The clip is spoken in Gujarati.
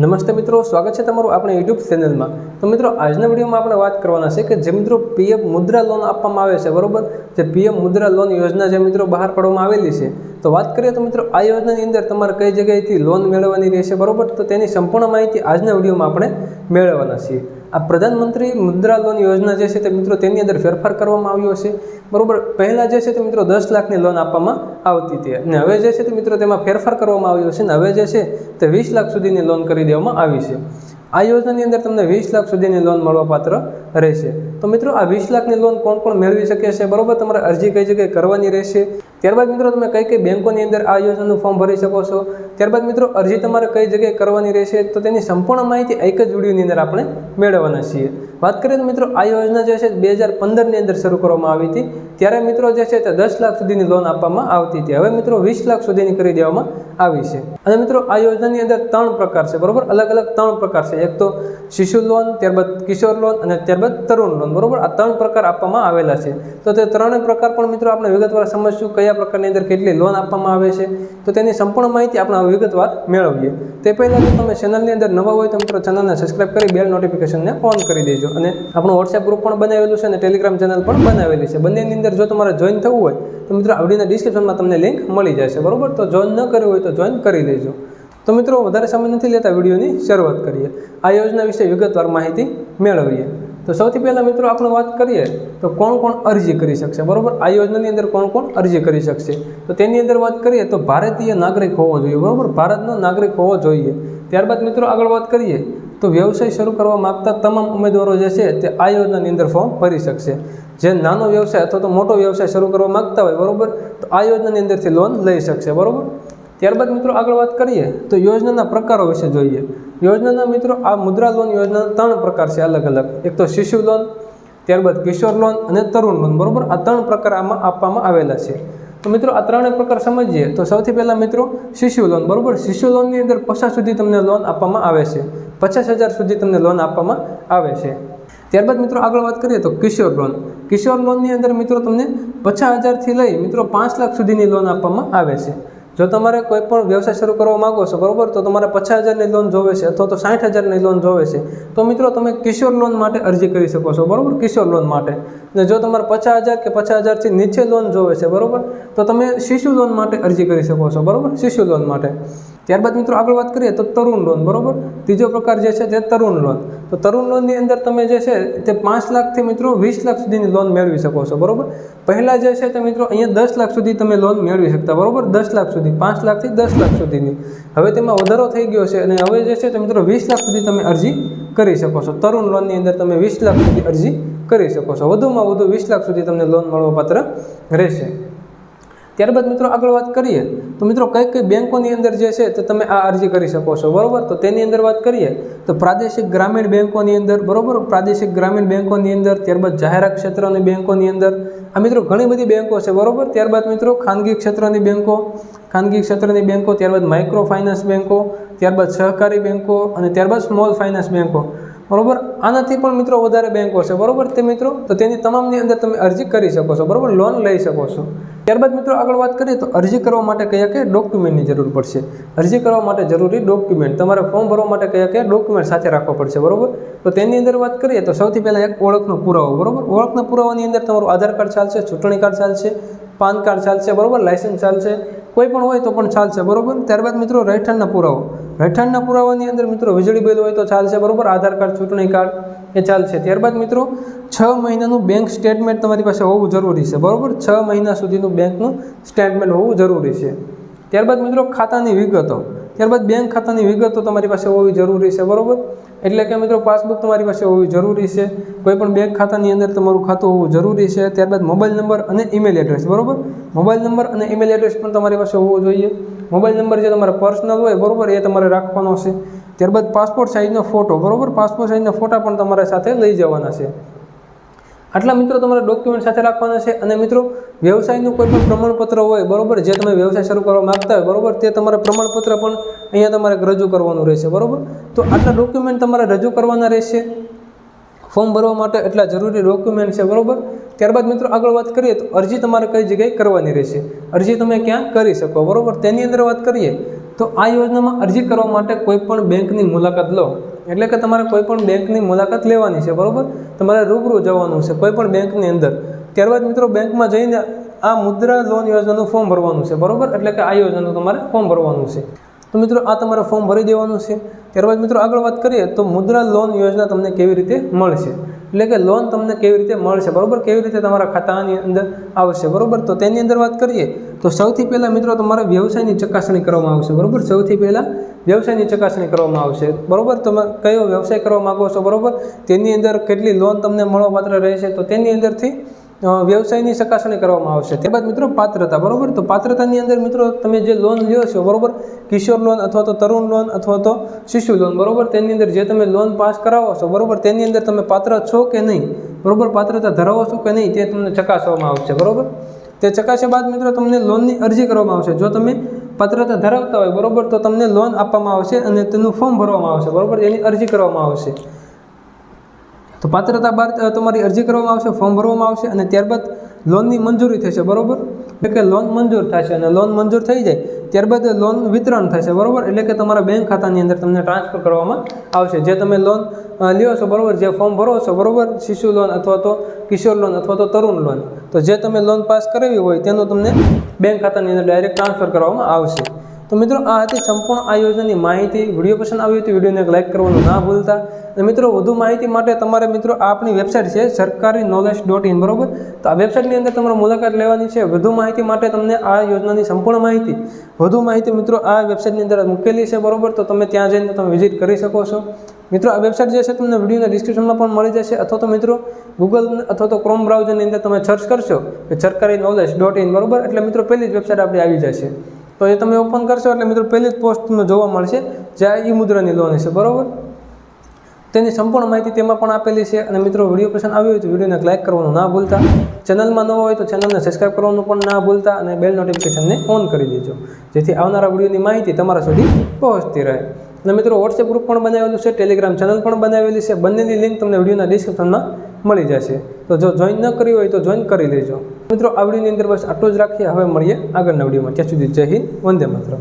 નમસ્તે મિત્રો, સ્વાગત છે તમારું આપણે યુટ્યુબ ચેનલમાં તો મિત્રો, આજના વિડીયોમાં આપણે વાત કરવાના છે કે જે મિત્રો પીએમ મુદ્રા લોન આપવામાં આવે છે, બરોબર? જે પીએમ મુદ્રા લોન યોજના જે મિત્રો બહાર પાડવામાં આવેલી છે. તો વાત કરીએ તો મિત્રો, આ યોજનાની અંદર તમારે કઈ જગ્યાએથી લોન મેળવવાની રહેશે, બરોબર? તો તેની સંપૂર્ણ માહિતી આજના વિડીયોમાં આપણે મેળવવાના છીએ. આ પ્રધાનમંત્રી મુદ્રા લોન યોજના જે છે તે મિત્રો તેની અંદર ફેરફાર કરવામાં આવ્યો છે. બરોબર, પહેલાં જે છે તે મિત્રો દસ લાખની લોન આપવામાં આવતી હતી અને હવે જે છે તે મિત્રો તેમાં ફેરફાર કરવામાં આવ્યો છે અને હવે જે છે તે વીસ લાખ સુધીની લોન કરી દેવામાં આવી છે. આ યોજનાની અંદર તમને વીસ લાખ સુધીની લોન મળવાપાત્ર રહેશે. તો મિત્રો, આ વીસ લાખની લોન કોણ કોણ મેળવી શકે છે? બરોબર, તમારે અરજી કઈ જગ્યાએ કરવાની રહેશે. ત્યારબાદ મિત્રો, તમે કઈ કઈ બેંકોની અંદર આ યોજનાનું ફોર્મ ભરી શકો છો? ત્યારબાદ મિત્રો, અરજી તમારે કઈ જગ્યાએ કરવાની રહેશે? તો તેની સંપૂર્ણ માહિતી એક જ વિડીયોની અંદર આપણે મેળવવાના છીએ. વાત કરીએ તો મિત્રો, આ યોજના જે છે બે હજાર પંદરની અંદર શરૂ કરવામાં આવી હતી. ત્યારે મિત્રો જે છે તે દસ લાખ સુધીની લોન આપવામાં આવતી હતી. હવે મિત્રો, વીસ લાખ સુધીની કરી દેવામાં આવી છે. અને મિત્રો, આ યોજનાની અંદર ત્રણ પ્રકાર છે. બરોબર? અલગ અલગ ત્રણ પ્રકાર છે. એક તો શિશુ લોન ત્યારબાદ કિશોર લોન અને ત્યારબાદ તરુણ લોન બરોબર? આ ત્રણ પ્રકાર આપવામાં આવેલા છે. તો તે ત્રણેય પ્રકાર પણ મિત્રો આપણે વિગતવાર સમજશું કયા પ્રકારની અંદર કેટલી લોન આપવામાં આવે છે. તો તેની સંપૂર્ણ માહિતી આપણે વિગતવાર મેળવીએ. તે પહેલાં જો તમે ચેનલની અંદર નવા હોય તો મિત્રો ચેનલને સબસ્ક્રાઇબ કરી બેલ નોટિફિકેશનને ઓન કરી દેજો. અને આપણું વોટ્સએપ ગ્રુપ પણ બનાવેલું છે અને ટેલિગ્રામ ચેનલ પણ બનાવેલી છે. બંનેની અંદર જો તમારે જોઈન થવું હોય, તો મિત્રો આવડીના ડિસ્ક્રિપ્શનમાં તમને લિંક મળી જશે. બરોબર? તો જોઈન ન કર્યું હોય તો જોઈન કરી લેજો તો મિત્રો, વધારે સમય નથી લેતા વિડીયોની શરૂઆત કરીએ. આ યોજના વિશે વિગતવાર માહિતી મેળવીએ. તો સૌથી પહેલાં મિત્રો આપણે વાત કરીએ તો કોણ કોણ અરજી કરી શકશે? બરાબર? આ યોજનાની અંદર કોણ કોણ અરજી કરી શકશે? તો તેની અંદર વાત કરીએ તો ભારતીય નાગરિક હોવો જોઈએ, બરાબર? ભારતનો નાગરિક હોવો જોઈએ. ત્યારબાદ મિત્રો આગળ વાત કરીએ તો વ્યવસાય શરૂ કરવા માગતા તમામ ઉમેદવારો જે છે તે આ યોજનાની અંદર ફોર્મ ભરી શકશે. જે નાનો વ્યવસાય અથવા તો મોટો વ્યવસાય શરૂ કરવા માગતા હોય, બરાબર? તો આ યોજનાની અંદરથી લોન લઈ શકશે, બરાબર? ત્યારબાદ મિત્રો આગળ વાત કરીએ તો યોજનાના પ્રકારો વિશે જોઈએ. યોજનાના મિત્રો, આ મુદ્રા લોન યોજનાના ત્રણ પ્રકાર છે અલગ અલગ. એક તો શિશુ લોન, ત્યારબાદ કિશોર લોન અને તરુણ લોન. બરાબર? આ ત્રણ પ્રકાર આમાં આપવામાં આવેલા છે. તો મિત્રો, આ ત્રણેય પ્રકાર સમજીએ તો સૌથી પહેલાં મિત્રો, શિશુ લોન. બરાબર? શિશુ લોનની અંદર પચાસ સુધી તમને લોન આપવામાં આવે છે. પચાસ હજાર સુધી તમને લોન આપવામાં આવે છે. ત્યારબાદ મિત્રો, આગળ વાત કરીએ તો કિશોર લોન. કિશોર લોનની અંદર મિત્રો તમને પચાસ હજારથી લઈ મિત્રો પાંચ લાખ સુધીની લોન આપવામાં આવે છે. જો તમારે કોઈ પણ વ્યવસાય શરૂ કરવા માગો છો, બરાબર? તો તમારે પચાસ હજારની લોન જોવે છે અથવા તો સાઠ હજારની લોન જોવે છે. તો મિત્રો, તમે કિશોર લોન માટે અરજી કરી શકો છો, બરાબર? કિશોર લોન માટે. અને જો તમારે પચાસ હજાર કે પચાસ હજારથી નીચે લોન જોવે છે, બરાબર? તો તમે શિશુ લોન માટે અરજી કરી શકો છો, બરાબર? શિશુ લોન માટે. ત્યારબાદ મિત્રો આગળ વાત કરીએ તો તરુણ લોન, બરાબર? ત્રીજો પ્રકાર જે છે તે તરુણ લોન. તો તરુણ લોનની અંદર તમે જે છે તે પાંચ લાખથી મિત્રો વીસ લાખ સુધીની લોન મેળવી શકો છો, બરાબર? પહેલાં જે છે તે મિત્રો અહીંયા દસ લાખ સુધી તમે લોન મેળવી શકતા, બરાબર? દસ લાખ સુધી, પાંચ લાખથી દસ લાખ સુધીની. હવે તેમાં વધારો થઈ ગયો છે અને હવે જે છે તે મિત્રો વીસ લાખ સુધી તમે અરજી કરી શકો છો. તરુણ લોનની અંદર તમે વીસ લાખ સુધી અરજી કરી શકો છો. વધુમાં વધુ વીસ લાખ સુધી તમને લોન મળવાપાત્ર રહેશે. ત્યારબાદ મિત્રો આગળ વાત કરીએ, તો મિત્રો કઈ કઈ બેંકોની અંદર જે છે તો તમે આ અરજી કરી શકો છો, બરોબર? તો તેની અંદર વાત કરીએ, તો પ્રાદેશિક ગ્રામીણ બેંકોની અંદર, બરોબર? પ્રાદેશિક ગ્રામીણ બેંકોની અંદર, ત્યારબાદ જાહેરાત ક્ષેત્રની બેંકોની અંદર, આ મિત્રો ઘણી બધી બેંકો છે, બરોબર? ત્યારબાદ મિત્રો ખાનગી ક્ષેત્રની બેંકો, ખાનગી ક્ષેત્રની બેંકો, ત્યારબાદ માઇક્રો ફાઇનાન્સ બેંકો, ત્યારબાદ સહકારી બેંકો અને ત્યારબાદ સ્મોલ ફાઇનાન્સ બેંકો. બરોબર? આનાથી પણ મિત્રો વધારે બેંકો છે. બરોબર તે મિત્રો? તો તેની તમામની અંદર તમે અરજી કરી શકો છો. બરોબર? લોન લઈ શકો છો. ત્યારબાદ મિત્રો આગળ વાત કરીએ તો અરજી કરવા માટે કયા કયા ડોક્યુમેન્ટની જરૂર પડશે? અરજી કરવા માટે જરૂરી ડોક્યુમેન્ટ તમારે ફોર્મ ભરવા માટે કયા કયા ડોક્યુમેન્ટ સાથે રાખવા પડશે? બરોબર? તો તેની અંદર વાત કરીએ તો સૌથી પહેલાં એક ઓળખનો પુરાવો, બરોબર? ઓળખના પુરાવાની અંદર તમારું આધાર કાર્ડ ચાલશે, ચૂંટણી કાર્ડ ચાલશે પાન કાર્ડ ચાલશે, બરાબર? લાયસન્સ ચાલશે. કોઈ પણ હોય તો પણ ચાલશે, બરાબર? ત્યારબાદ મિત્રો, રહેઠાણના પુરાવો. રહેઠાણના પુરાવાની અંદર મિત્રો, વીજળી બિલ હોય તો ચાલશે, બરાબર? આધાર કાર્ડ, ચૂંટણી કાર્ડ, એ ચાલશે. ત્યારબાદ મિત્રો, છ મહિનાનું બેંક સ્ટેટમેન્ટ તમારી પાસે હોવું જરૂરી છે, બરાબર? છ મહિના સુધીનું બેંકનું સ્ટેટમેન્ટ હોવું જરૂરી છે. ત્યારબાદ મિત્રો, ખાતાની વિગતો. ત્યારબાદ બેંક ખાતાની વિગતો તમારી પાસે હોવી જરૂરી છે, બરાબર? એટલે કે મિત્રો, પાસબુક તમારી પાસે હોવી જરૂરી છે. કોઈ પણ બેંક ખાતાની અંદર તમારું ખાતું હોવું જરૂરી છે. ત્યારબાદ મોબાઈલ નંબર અને ઈમેલ એડ્રેસ, બરાબર? મોબાઈલ નંબર અને ઈમેલ એડ્રેસ પણ તમારી પાસે હોવો જોઈએ. મોબાઈલ નંબર જે તમારા પર્સનલ હોય, બરાબર, એ તમારે રાખવાનો છે. ત્યારબાદ પાસપોર્ટ સાઇઝનો ફોટો, બરોબર? પાસપોર્ટ સાઇઝના ફોટા પણ તમારા સાથે લઈ જવાના છે. આટલા મિત્રો તમારા ડોક્યુમેન્ટ સાથે રાખવાના છે અને મિત્રો, વ્યવસાયનું કોઈ પણ પ્રમાણપત્ર હોય, બરાબર, જે તમે વ્યવસાય શરૂ કરવા માગતા હોય, બરાબર, તે તમારે પ્રમાણપત્ર પણ અહીંયા તમારે રજૂ કરવાનું રહેશે, બરોબર? તો આટલા ડોક્યુમેન્ટ તમારે રજૂ કરવાના રહેશે. ફોર્મ ભરવા માટે એટલા જરૂરી ડોક્યુમેન્ટ છે, બરાબર? ત્યારબાદ મિત્રો, આગળ વાત કરીએ તો અરજી તમારે કઈ જગ્યાએ કરવાની રહેશે? અરજી તમે ક્યાં કરી શકો, બરાબર? તેની અંદર વાત કરીએ તો આ યોજનામાં અરજી કરવા માટે કોઈ પણ બેંકની મુલાકાત લો. એટલે કે તમારે કોઈ પણ બેંકની મુલાકાત લેવાની છે, બરાબર? તમારે રૂબરૂ જવાનું છે કોઈ પણ બેંકની અંદર. ત્યારબાદ મિત્રો બેંકમાં જઈને આ મુદ્રા લોન યોજનાનું ફોર્મ ભરવાનું છે, બરાબર? એટલે કે આ યોજનાનું તમારે ફોર્મ ભરવાનું છે. તો મિત્રો આ તમારે ફોર્મ ભરી દેવાનું છે. ત્યારબાદ મિત્રો આગળ વાત કરીએ તો મુદ્રા લોન યોજના તમને કેવી રીતે મળશે? એટલે કે લોન તમને કેવી રીતે મળશે? બરાબર? કેવી રીતે તમારા ખાતાની અંદર આવશે? બરાબર? તો તેની અંદર વાત કરીએ તો સૌથી પહેલાં મિત્રો તમારે વ્યવસાયની ચકાસણી કરવામાં આવશે. બરાબર? સૌથી પહેલાં વ્યવસાયની ચકાસણી કરવામાં આવશે. બરાબર? તમે કયો વ્યવસાય કરવા માગો છો? બરાબર? તેની અંદર કેટલી લોન તમને મળવાપાત્ર રહેશે? તો તેની અંદરથી વ્યવસાયની ચકાસણી કરવામાં આવશે. ત્યારબાદ મિત્રો પાત્રતા, બરાબર? તો પાત્રતાની અંદર મિત્રો તમે જે લોન લ્યો છો, બરાબર? કિશોર લોન અથવા તો તરુણ લોન અથવા તો શિશુ લોન બરાબર? તેની અંદર જે તમે લોન પાસ કરાવો છો, બરાબર? તેની અંદર તમે પાત્ર છો કે નહીં? બરાબર? પાત્રતા ધરાવો છો કે નહીં? તે તમને ચકાસવામાં આવશે, બરાબર? તે ચકાસ્યા બાદ મિત્રો તમને લોનની અરજી કરવામાં આવશે. જો તમે પાત્રતા ધરાવતા હોય, બરાબર? તો તમને લોન આપવામાં આવશે અને તેનું ફોર્મ ભરવામાં આવશે, બરાબર? એની અરજી કરવામાં આવશે. તો પાત્રતા બાદ તમારી અરજી કરવામાં આવશે, ફોર્મ ભરવામાં આવશે અને ત્યારબાદ લોનની મંજૂરી થશે, બરાબર? એટલે કે લોન મંજૂર થશે અને લોન મંજૂર થઈ જાય, ત્યારબાદ લોન વિતરણ થશે, બરાબર? એટલે કે તમારા બેંક ખાતાની અંદર તમને ટ્રાન્સફર કરવામાં આવશે. જે તમે લોન લ્યો છો, બરાબર? જે ફોર્મ ભરો છો, બરાબર? શિશુ લોન અથવા તો કિશોર લોન અથવા તો તરુણ લોન. તો જે તમે લોન પાસ કરાવી હોય, તેનું તમને બેંક ખાતાની અંદર ડાયરેક્ટ ટ્રાન્સફર કરવામાં આવશે. તો મિત્રો, આ હતી સંપૂર્ણ આ યોજનાની માહિતી. વીડિયો પસંદ આવી તો વિડીયોને લાઇક કરવાનું ના ભૂલતા. અને મિત્રો, વધુ માહિતી માટે તમારે મિત્રો આપણી વેબસાઇટ છે સરકારી નોલેજ ડોટ ઇન બરોબર? તો આ વેબસાઇટની અંદર તમારે મુલાકાત લેવાની છે. વધુ માહિતી માટે તમને આ યોજનાની સંપૂર્ણ માહિતી. વધુ માહિતી મિત્રો, આ વેબસાઇટની અંદર મૂકેલી છે, બરોબર? તો તમે ત્યાં જઈને તમે વિઝિટ કરી શકો છો. મિત્રો, આ વેબસાઇટ જે છે, તમને વિડીયોના ડિસ્ક્રિપ્શનમાં પણ મળી જશે. અથવા તો મિત્રો ગૂગલ અથવા તો ક્રોમ બ્રાઉઝરની અંદર તમે સર્ચ કરશો કે સરકારી નોલેજ ડોટ ઇન બરોબર? એટલે મિત્રો, પહેલી જ વેબસાઇટ આપણી આવી જશે. તો એ તમે ઓપન કરશો એટલે મિત્રો પહેલી જ પોસ્ટ તમને જોવા મળશે જે આ ઈ મુદ્રાની લોન છે, બરાબર? તેની સંપૂર્ણ માહિતી તેમાં પણ આપેલી છે અને મિત્રો વીડિયો પસંદ આવ્યો હોય તો વિડીયોને લાઇક કરવાનું ના ભૂલતા. ચેનલમાં નવો હોય તો ચેનલને સબસ્ક્રાઈબ કરવાનું પણ ના ભૂલતા અને બેલ નોટિફિકેશનને ઓન કરી દેજો. જેથી આવનારા વિડીયોની માહિતી તમારા સુધી પહોંચતી રહે. અને મિત્રો વોટ્સએપ ગ્રુપ પણ બનાવેલું છે ટેલિગ્રામ ચેનલ પણ બનાવેલી છે. બંનેની લિંક તમને વિડીયોના ડિસ્ક્રિપ્શનમાં મળી જશે. તો જો જોઈન ન કરી હોય તો જોઈન કરી લેજો. મિત્રો આ વિડીયોની અંદર બસ આટલું જ રાખીએ. હવે મળીએ આગળના વિડીયોમાં. ત્યાં સુધી જય હિન્દ, વંદે માતરમ.